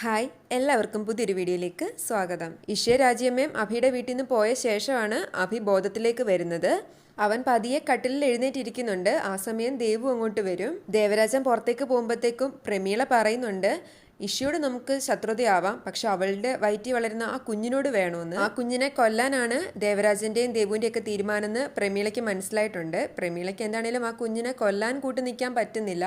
Hi എല്ലാവർക്കും പുതിയൊരു വീഡിയോയിലേക്ക് സ്വാഗതം. ഇഷ്യ രാജ്യമ്മയും അഭിയുടെ വീട്ടിൽ നിന്ന് പോയ ശേഷമാണ് അഭി ബോധത്തിലേക്ക് വരുന്നത്. അവൻ പതിയെ കട്ടിലിൽ എഴുന്നേറ്റിരിക്കുന്നുണ്ട്. ആ സമയം ദേവു അങ്ങോട്ട് വരും. ദേവരാജൻ പുറത്തേക്ക് പോകുമ്പോഴത്തേക്കും പ്രമീള പറയുന്നുണ്ട് ഇഷ്യോട് നമുക്ക് ശത്രുതയാവാം. പക്ഷെ അവളുടെ വയറ്റി വളരുന്ന ആ കുഞ്ഞിനോട് വേണമെന്ന് ആ കുഞ്ഞിനെ കൊല്ലാനാണ് ദേവരാജന്റെയും ദേവുവിന്റെ ഒക്കെ തീരുമാനം എന്ന് പ്രമീളയ്ക്ക് മനസ്സിലായിട്ടുണ്ട്. പ്രമീളയ്ക്ക് എന്താണേലും ആ കുഞ്ഞിനെ കൊല്ലാൻ കൂട്ടി നിൽക്കാൻ പറ്റുന്നില്ല.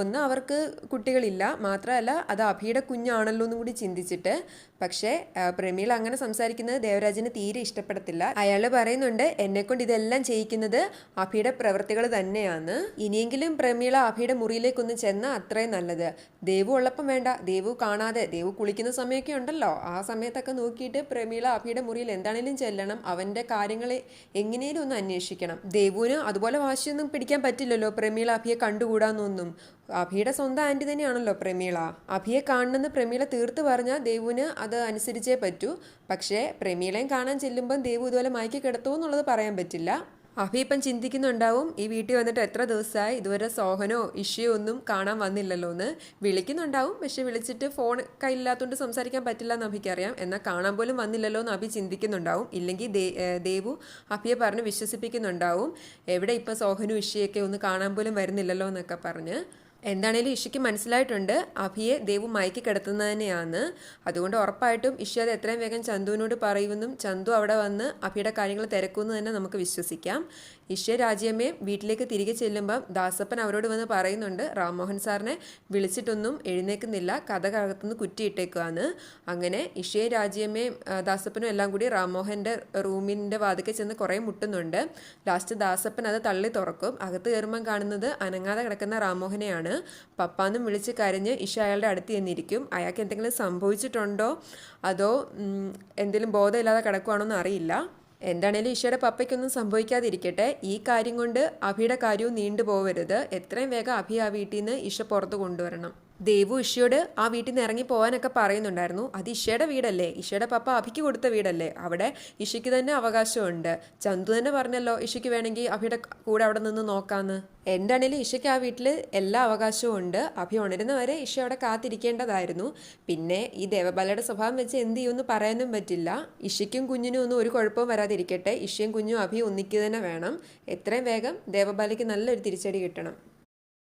ഒന്ന് അവർക്ക് കുട്ടികളില്ല. മാത്രമല്ല അത് അഭിയുടെ കുഞ്ഞാണല്ലോ എന്നും കൂടി ചിന്തിച്ചിട്ട്. പക്ഷേ പ്രമീള അങ്ങനെ സംസാരിക്കുന്നത് ദേവരാജന് തീരെ ഇഷ്ടപ്പെടത്തില്ല. അയാൾ പറയുന്നുണ്ട് എന്നെ കൊണ്ട് ഇതെല്ലാം ചെയ്യിക്കുന്നത് അഭിയുടെ പ്രവൃത്തികൾ തന്നെയാണ്. ഇനിയെങ്കിലും പ്രമീള അഭിയുടെ മുറിയിലേക്കൊന്ന് ചെന്നാൽ അത്രയും നല്ലത്. ദേവു ഉള്ളപ്പം വേണ്ട. ദേവു കാണാതെ ദേവു കുളിക്കുന്ന സമയമൊക്കെ ഉണ്ടല്ലോ. ആ സമയത്തൊക്കെ നോക്കിയിട്ട് പ്രമീള അഭിയുടെ മുറിയിൽ എന്താണേലും ചെല്ലണം. അവന്റെ കാര്യങ്ങളെ എങ്ങനെയും ഒന്ന് അന്വേഷിക്കണം. ദേവുവിന് അതുപോലെ വാശിയൊന്നും പിടിക്കാൻ പറ്റില്ലല്ലോ പ്രമീള അഭിയെ കണ്ടുകൂടാന്നൊന്നും. അഭിയുടെ സ്വന്തം ആന്റി തന്നെയാണല്ലോ പ്രമീള. അഭിയെ കാണണമെന്ന് പ്രമീള തീർത്ത് പറഞ്ഞാൽ ദേവുവിന് അത് അനുസരിച്ചേ പറ്റൂ. പക്ഷേ പ്രമീളയും കാണാൻ ചെല്ലുമ്പം ദേവു ഇതുപോലെ മയക്കി കിടത്തുമോ എന്നുള്ളത് പറയാൻ പറ്റില്ല. അഭി ഇപ്പം ചിന്തിക്കുന്നുണ്ടാവും ഈ വീട്ടിൽ വന്നിട്ട് എത്ര ദിവസമായി ഇതുവരെ സോഹനോ ഇഷ്യോ ഒന്നും കാണാൻ വന്നില്ലല്ലോ എന്ന്. വിളിക്കുന്നുണ്ടാവും പക്ഷെ വിളിച്ചിട്ട് ഫോൺ കയ്യിലില്ലാത്തതുകൊണ്ട് സംസാരിക്കാൻ പറ്റില്ല എന്ന് അഭിക്കറിയാം. എന്നാൽ കാണാൻ പോലും വന്നില്ലല്ലോ എന്ന് അഭി ചിന്തിക്കുന്നുണ്ടാവും. ഇല്ലെങ്കിൽ ദേവു അഭിയെ പറഞ്ഞ് വിശ്വസിപ്പിക്കുന്നുണ്ടാവും. എവിടെ ഇപ്പം സോഹനും ഇഷ്യയൊക്കെ ഒന്ന് കാണാൻ പോലും വരുന്നില്ലല്ലോ എന്നൊക്കെ പറഞ്ഞ് എന്താണേലും ഇഷയ്ക്ക് മനസ്സിലായിട്ടുണ്ട് അഭിയെ ദേവു മയക്കി കിടത്തുന്നത് തന്നെയാണ്. അതുകൊണ്ട് ഉറപ്പായിട്ടും ഇഷ അത് എത്രയും വേഗം ചന്തുവിനോട് പറയുമെന്നും ചന്തു അവിടെ വന്ന് അഭിയുടെ കാര്യങ്ങൾ തിരക്കുമെന്ന് തന്നെ നമുക്ക് വിശ്വസിക്കാം. ഇഷ രാജ്യമ്മയും വീട്ടിലേക്ക് തിരികെ ചെല്ലുമ്പം ദാസപ്പൻ അവരോട് വന്ന് പറയുന്നുണ്ട് റാംമോഹൻ സാറിനെ വിളിച്ചിട്ടൊന്നും എഴുന്നേക്കുന്നില്ല കഥ കകത്തുനിന്ന് കുറ്റിയിട്ടേക്കുവാണ്. അങ്ങനെ ഇഷയെ രാജ്യമ്മയും ദാസപ്പനും എല്ലാം കൂടി റാംമോഹന്റെ റൂമിന്റെ വാതിക്കെ ചെന്ന് കുറേ മുട്ടുന്നുണ്ട്. ലാസ്റ്റ് ദാസപ്പൻ അത് തള്ളി തുറക്കും. അകത്ത് കയറുമ്പം കാണുന്നത് അനങ്ങാതെ കിടക്കുന്ന റാംമോഹനെയാണ്. പപ്പാന്നും വിളിച്ച് കരഞ്ഞ് ഇഷ അയാളുടെ അടുത്ത് ചെന്നിരിക്കും. അയാൾക്ക് എന്തെങ്കിലും സംഭവിച്ചിട്ടുണ്ടോ? അതോ എന്തെങ്കിലും ബോധമില്ലാതെ കിടക്കുവാണോ എന്ന് അറിയില്ല. എന്താണേലും ഈശോയുടെ പപ്പയ്ക്കൊന്നും സംഭവിക്കാതിരിക്കട്ടെ. ഈ കാര്യം കൊണ്ട് അഭിയുടെ കാര്യവും നീണ്ടുപോകരുത് എത്രയും വേഗം അഭി ആ വീട്ടിൽ നിന്ന് ഇഷ പുറത്ത് കൊണ്ടുവരണം. ദേവു ഇഷയോട് ആ വീട്ടിൽ നിന്ന് ഇറങ്ങി പോകാനൊക്കെ പറയുന്നുണ്ടായിരുന്നു. അത് ഇഷയുടെ വീടല്ലേ? ഇഷയുടെ പപ്പ അഭിക്ക് കൊടുത്ത വീടല്ലേ? അവിടെ ഇഷയ്ക്ക് തന്നെ അവകാശമുണ്ട്. ചന്തു തന്നെ പറഞ്ഞല്ലോ ഇഷയ്ക്ക് വേണമെങ്കിൽ അഭിയുടെ കൂടെ അവിടെ നിന്ന് നോക്കാന്ന്. ആണെങ്കിലും ഇഷയ്ക്ക് ആ വീട്ടിൽ എല്ലാ അവകാശവും ഉണ്ട്. അഭി ഉണരുന്നവരെ ഇഷ അവിടെ കാത്തിരിക്കേണ്ടതായിരുന്നു. പിന്നെ ഈ ദേവബാലയുടെ സ്വഭാവം വെച്ച് എന്ത് ചെയ്യുമെന്ന് പറയാനും പറ്റില്ല. ഇഷയ്ക്കും കുഞ്ഞിനും ഒന്നും ഒരു കുഴപ്പവും വരാതിരിക്കട്ടെ. ഇഷയും കുഞ്ഞും അഭി ഒന്നിക്കുക തന്നെ വേണം. എത്രയും വേഗം ദേവബാലയ്ക്ക് നല്ലൊരു തിരിച്ചടി കിട്ടണം.